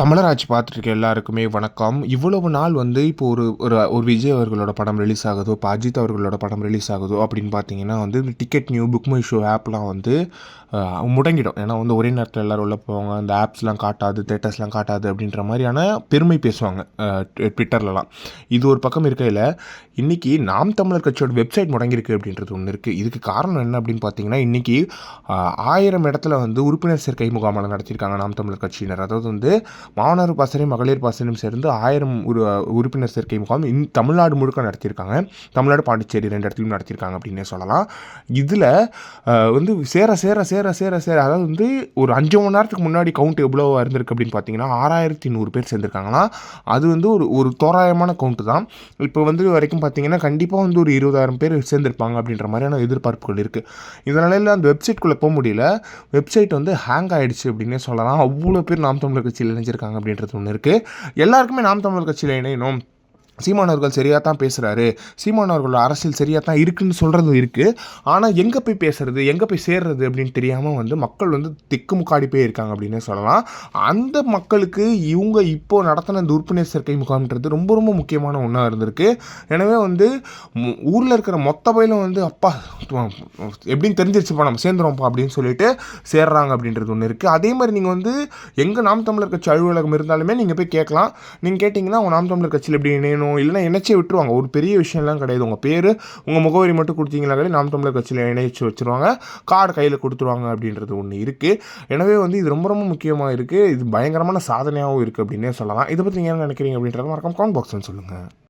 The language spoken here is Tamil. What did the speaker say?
தமிழராட்சி பார்த்துருக்க எல்லாருக்குமே வணக்கம். இவ்வளவு நாள் வந்து இப்போ ஒரு ஒரு ஒரு விஜய் அவர்களோட படம் ரிலீஸ் ஆகுதோ இப்போ அஜித் அவர்களோட படம் ரிலீஸ் ஆகுதோ அப்படின்னு பார்த்தீங்கன்னா வந்து இந்த ticket new book my show ஆப்லாம் வந்து முடங்கிடும். ஏன்னா வந்து ஒரே நேரத்தில் எல்லோரும் உள்ள போவாங்க. அந்த ஆப்ஸ்லாம் காட்டாது தேட்டர்ஸ்லாம் காட்டாது அப்படின்ற மாதிரியான பெருமை பேசுவாங்க ட்விட்டர்லலாம் இது ஒரு பக்கம் இருக்கையில் இன்றைக்கி நாம் தமிழர் கட்சியோட வெப்சைட் முடங்கியிருக்கு அப்படின்றது ஒன்று இருக்குது இதுக்கு காரணம் என்ன அப்படின்னு பார்த்தீங்கன்னா இன்றைக்கி ஆயிரம் இடத்துல வந்து உறுப்பினர் சேர்க்கை முகாமல் நடத்தியிருக்காங்க நாம் தமிழர் கட்சியினர். அதாவது வந்து மாணவர் பாசறையும் மகளிர் பாசறையும் சேர்ந்து ஆயிரம் உரு உறுப்பினர் சேர்க்கை முகாம் இந் தமிழ்நாடு முழுக்க நடத்தியிருக்காங்க. தமிழ்நாடு பாண்டிச்சேரி ரெண்டு இடத்துலையும் நடத்தியிருக்காங்க அப்படின்னே சொல்லலாம். இதில் வந்து சேர சேர சேர சேர சேர அதாவது வந்து ஒரு அஞ்சு மணி நேரத்துக்கு முன்னாடி கவுண்ட் எவ்வளோ இருந்திருக்கு அப்படின்னு பார்த்தீங்கன்னா ஆறாயிரத்தி நூறு பேர் சேர்ந்துருக்காங்கன்னா அது வந்து ஒரு ஒரு தோராயமான கவுண்ட்டு தான். இப்போ வந்து வரைக்கும் பார்த்தீங்கன்னா கண்டிப்பாக வந்து ஒரு இருபதாயிரம் பேர் சேர்ந்துருப்பாங்க அப்படின்ற மாதிரியான எதிர்பார்ப்புகள் இருக்குது இதனால அந்த வெப்சைட்குள்ளே போக முடியல. வெப்சைட் வந்து ஹேங் ஆகிடுச்சு அப்படின்னே சொல்லலாம். அவ்வளோ பேர் நாம் தமிழர் கட்சியில் இணைஞ்சிருக்காங்க. அப்படின்றது ஒன்று இருக்குது எல்லாருக்குமே நாம் தமிழர் கட்சியில் இணையணும். சீமான் அவர்கள் சரியாக தான் பேசுகிறாரு சீமான் அவர்களோட அரசியல் சரியாக தான் இருக்குன்னு சொல்கிறதும் இருக்குது ஆனால் எங்கே போய் பேசுறது? எங்கே போய் சேர்றது அப்படின்னு தெரியாமல் வந்து மக்கள் வந்து திக்குமுக்காடி போய் இருக்காங்க அப்படின்னே சொல்லலாம். அந்த மக்களுக்கு இவங்க இப்போது நடத்தின இந்த உறுப்பினர் சேர்க்கை முகாம்ன்றது ரொம்ப ரொம்ப முக்கியமான ஒன்றா இருந்திருக்கு. எனவே வந்து ஊரில் இருக்கிற மொத்த பயிலும் வந்து அப்பா எப்படின்னு தெரிஞ்சிருச்சுப்பா நம்ம சேர்ந்துருவோம்ப்பா அப்படின்னு சொல்லிட்டு சேர்றாங்க அப்படின்றது ஒன்று இருக்குது அதே மாதிரி நீங்கள் வந்து எங்கே நாம் தமிழர் கட்சி அலுவலகம் இருந்தாலுமே நீங்கள் போய் கேட்கலாம். நீங்கள் கேட்டிங்கன்னா உங்கள் நாம் தமிழர் கட்சியில் எப்படி இணையணும்? இல்லைன்னா இணைச்சே விட்டுருவாங்க. ஒரு பெரிய விஷயம்லாம் கிடையாது. உங்கள் பேர் உங்கள் முகவரி மட்டும் கொடுத்தீங்கனாலே நாம் தமிழர் கட்சியில் இணைச்சி வச்சுருவாங்க. கார்டு கையில் கொடுத்துருவாங்க அப்படின்றது ஒன்று இருக்குது எனவே வந்து இது ரொம்ப ரொம்ப முக்கியமாக இருக்குது இது பயங்கரமான சாதனையாகவும் இருக்குது அப்படின்னே சொல்லலாம். இதை பற்றி நீங்கள் என்ன நினைக்கிறீங்க அப்படின்றத மறக்காம கமெண்ட் பாக்ஸ்னு சொல்லுங்கள்